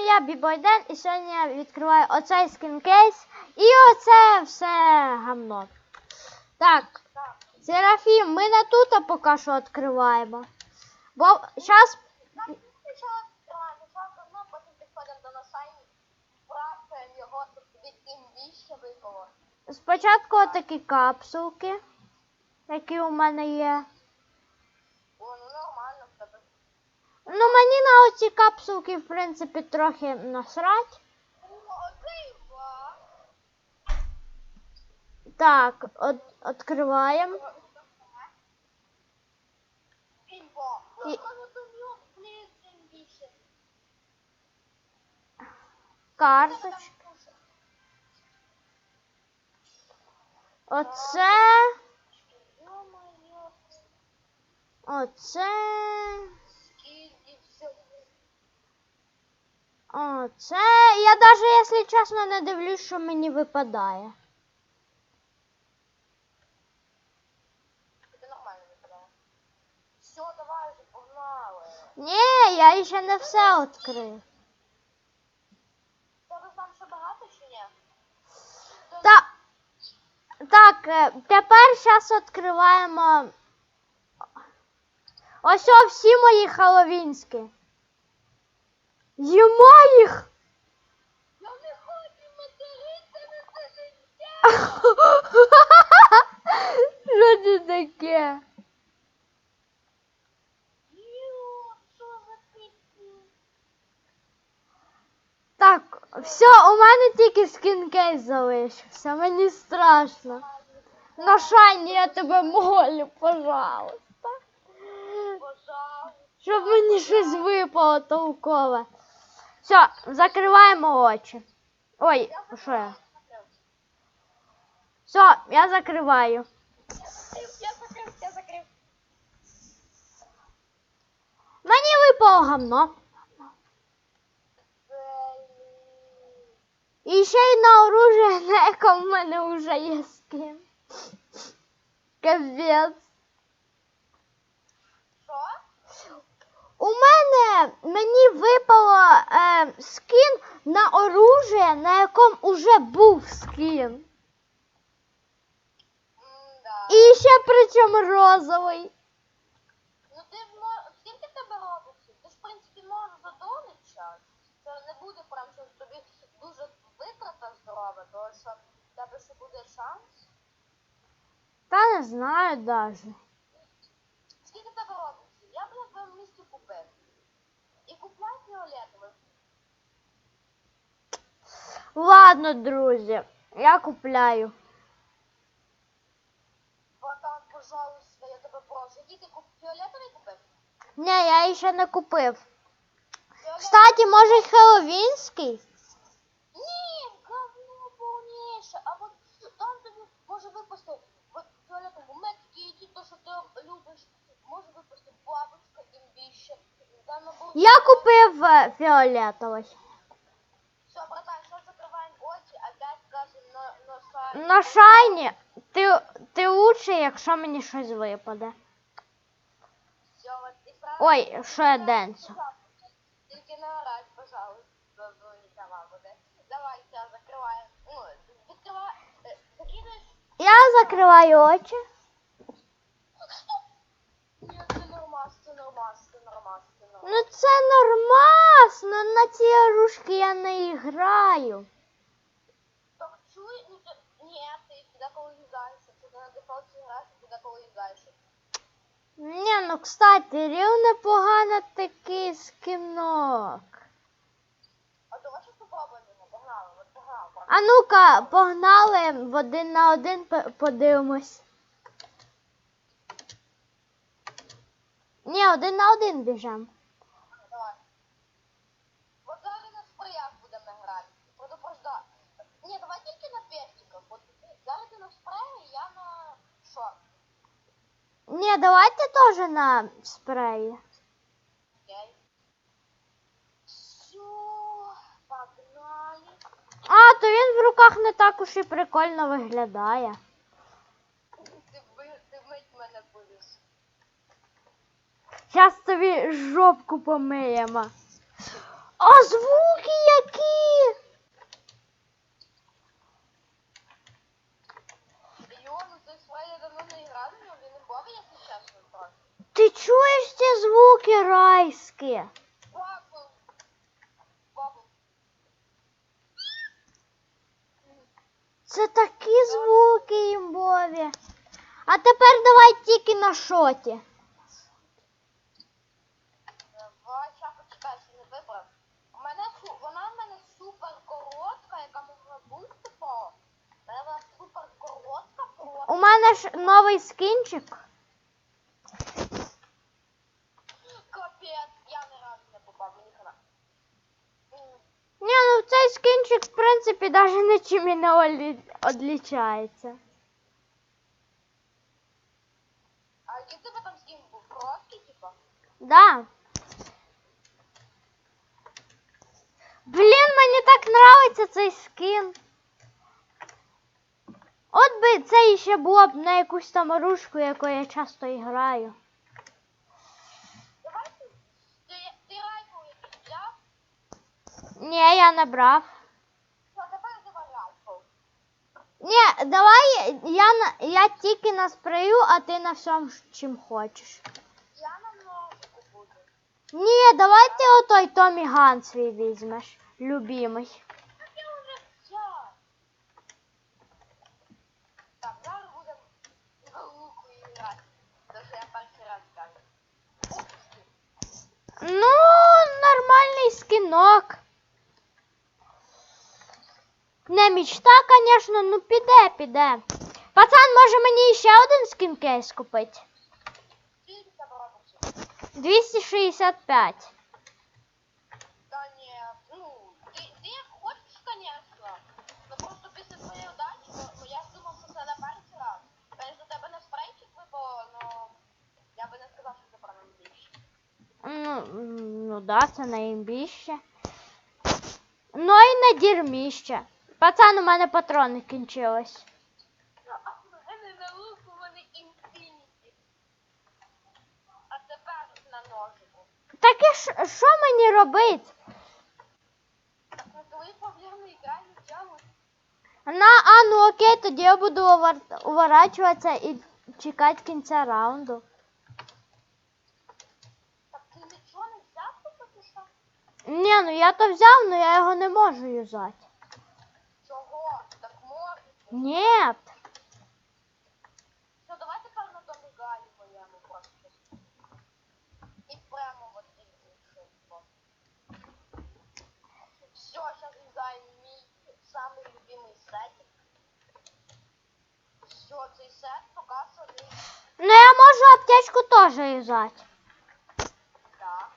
я, Бібойден, і сьогодні я відкриваю оцей скінкейс і оце все гамно. Так. Серафім, ми не тут а поки що відкриваємо. Бо зараз спочатку такі капсулки, які у мене є. О, ну нормально в тебе. Ну, мені на оці капсулки, в принципі, трохи насрать. Так, от, відкриваємо. І-. Карточки. Оце. Оце. скільки всього. Оце. Я навіть, якщо чесно, не дивлюсь, що мені випадає. Це нормально виглядає. Все, давай вже погнали. Ні, я ще не все відкрив. Тебе там ще багато чи ні? То- Та... Так, е, тепер зараз відкриваємо. Ось о, всі мої хеллоуінські. Єма їх! Я не хочу материтися на це життя. Що це таке? Так, все, у мене тільки скінкейс залишився, мені страшно. На шайні я тебе молю. Пожалуйста. Щоб мені щось випало толкове. Все, закриваємо очі. Ой, що я? Все, я закриваю. Я закрив, я закрив. Мені випало гамно. І ще й на оружие, на якому в мене вже є скін. Капець. Що? У мене мені випало е, скін на оружие, на якому уже був скін. І ще причому розовий. Ну ти ж мо- скільки в тебе робоксів? Ти ж в принципі можеш задоволити час. Це не буде прям щось тобі дуже витрата здорова, тому що в тебе ще буде шанс. Та не знаю даже. Скільки в тебе робоксів? Я б на твоєму місці купив. І купляй фіолетових. Ладно, друзі, я купляю. Братан, пожалуйста, я тебе прошу. Який ти куп... фіолетовий купив? Ні, я ще не купив. Фіолетовий? Кстати, може хеллоуінський? Ні, говно повніше. А от там тобі може випасти от фіолетовому метки, то, що ти любиш, може випасти бабочка. Там набув... Я купив е, фіолетовий. Все, братан, що закриваємо очі, опять кажемо на, на шайні ти, ти лучше, якщо мені щось випаде. Ой, що я денцю. Тільки не орать, пожалуйста, нікого буде. Давай, все, закриваємо. Ну, відкривай, е, закидаєш. Я закриваю очі. Ні, це нормас, це нормас, це нормас, це нормас. Ну це нормасно, на ці оружки я не граю. Так чуй, ну ти... Ні, ти туди коли на дефолті граєш, а туди. Ні, ну кстати, рів непогано такий скінок. А давай щось попробуємо погнали, от погнали. А ну-ка, погнали в один на один подивимось. Ні, один на один біжем. Давай. От зараз на спреях будемо грати. Предупреждаю. Ні, давай тільки на персиках. От зараз ти на спреї, я на що? Ні, давайте теж на спреї. Окей. Все, погнали. А, то він в руках не так уж і прикольно виглядає. Ти, ви- ти мить мене будеш. Зараз тобі жопку помиємо. А звуки які? Йо, ну ти своє давно не грав, в нього він не бовий, якщо чесно, трохи. Ти чуєш ці звуки райські? Бабл. Бабл. Це такі звуки імбові. А тепер давай тільки на шоті. Давай, почекай, ще не вибрав. У мене вона в мене супер коротка, яка могла бути. Вона супер коротка, просто. У мене ж новий скінчик. Капець, я не разу не попав, мені хана. Ні, ну цей скінчик, в принципі, навіть нічим і не одлічається. А який в тебе там скін був? Короткий, типа? Да. Блін, мені так нравиться цей скін. От би це ще було б на якусь там оружку, якою я часто граю. Ні, я не брав. Ні, давай я, я тільки на спрею, а ти на всьому, чим хочеш. Я на ножику буду. Ні, давай ти отой Томі Ган свій візьмеш, любимий. Ну, нормальний скінок. Не мічта, звісно, ну піде, піде. Пацан, може мені ще один скінкейс купити? Скільки це робиться? 265. Та ні, ну, ти, ти як хочеш, звісно. Ну просто після твоєї удачі, бо, бо я думав, що це на перший раз. Конечно, до тебе на спрейчик випало, я би не сказав, що це. Ну, ну да, це найімбіще. Ну і не дірміще. Пацан, у мене патрони кінчились. Ну, а в мене на луку вони інфініті. А тепер на ножику. Так і ж- що мені робити? На. На, а ну окей, тоді я буду уворачуватися і чекати кінця раунду. Так ти нічого не взяв чи що? Ні, ну я то взяв, але я його не можу юзати. Чого? Так можна. Ні. Все, давай тепер на домі Галі моєму просто. І прямо от звідси швидко. Все, зараз юзаємо мій самий любимий сетик. Все, цей сет поки що він Ну я можу аптечку теж юзати. так.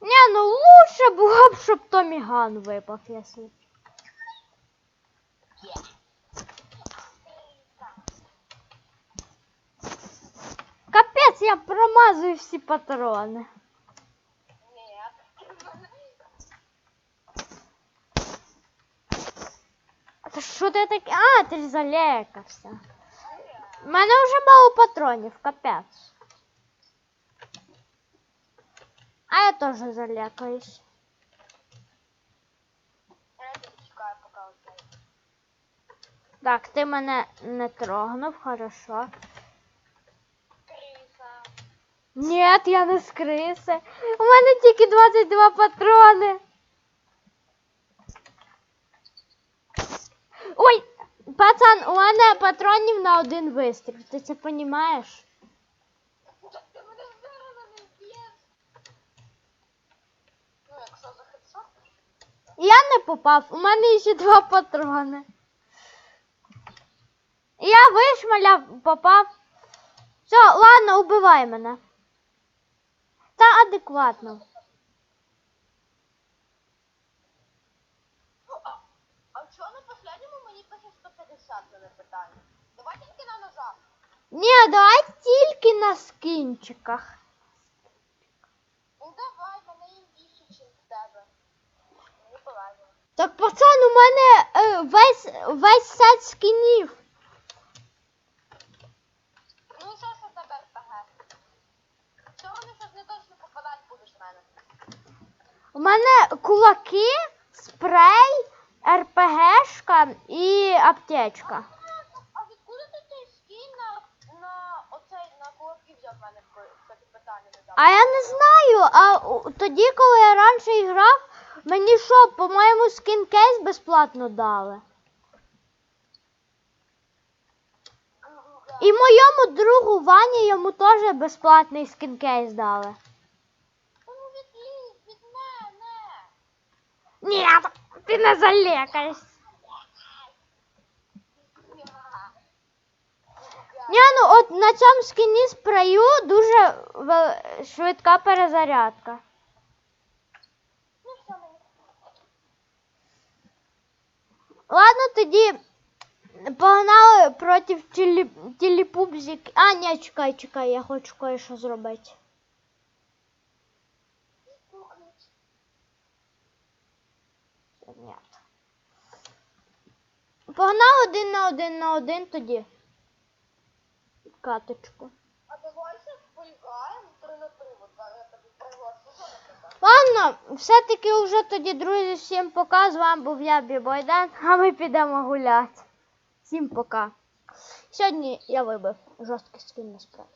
Ні, ну лучше було б, щоб Томі Ган випав, якщо. Капець, я промазую всі патрони. Ні. А то що ти таке? А, ти ж залякався. У мене вже мало патронів, капець. А я теж залякаюсь. Так, ти мене не трогнув, хорошо. Криса. Ні, я не з криси. У мене тільки 22 патрони. Ой, пацан, у мене патронів на один вистріл. Ти це розумієш? Я не попав, у мене ще два патрони. Я вишмаляв, попав. Все, ладно, убивай мене. Та адекватно. Ну, а, а чого на последньому мені пише 150 мене питання? Давай тільки на ножах. Ні, давай тільки на скінчиках. Ну давай, мене їм більше, ніж в тебе. Мені полезно. Так, пацан, у мене е, весь, весь сет скінів. Ну що ж у тебе РПГ? Цього вони щось не точно попадати У мене кулаки, спрей, РПГшка і аптечка. А відкуди ти цей скін на, на оцей на кулаки взяв в мене кстати, питання не А я не знаю, а у- тоді, коли я раніше грав, мені що, по-моєму, скін-кейс безплатно дали. І моєму другу Вані йому теж безплатний скін-кейс дали. Ну відлізь від мене. Ні, ти не залякаєшся. Ні, ну от на цьому скіні спраю дуже швидка перезарядка. Ладно, тоді погнали проти тілі... тіліпубзик. А, ні, чекай, чекай, я хочу кое-що зробити. Ні. Погнали один на один на один тоді. Каточку. А давайте поіграємо 3 на 3. От я тобі приглашу. Ладно, все-таки вже тоді, друзі, всім пока. З вами був я, Бібойдан, а ми підемо гуляти. Всім пока. Сьогодні я вибив жорсткий скін насправді.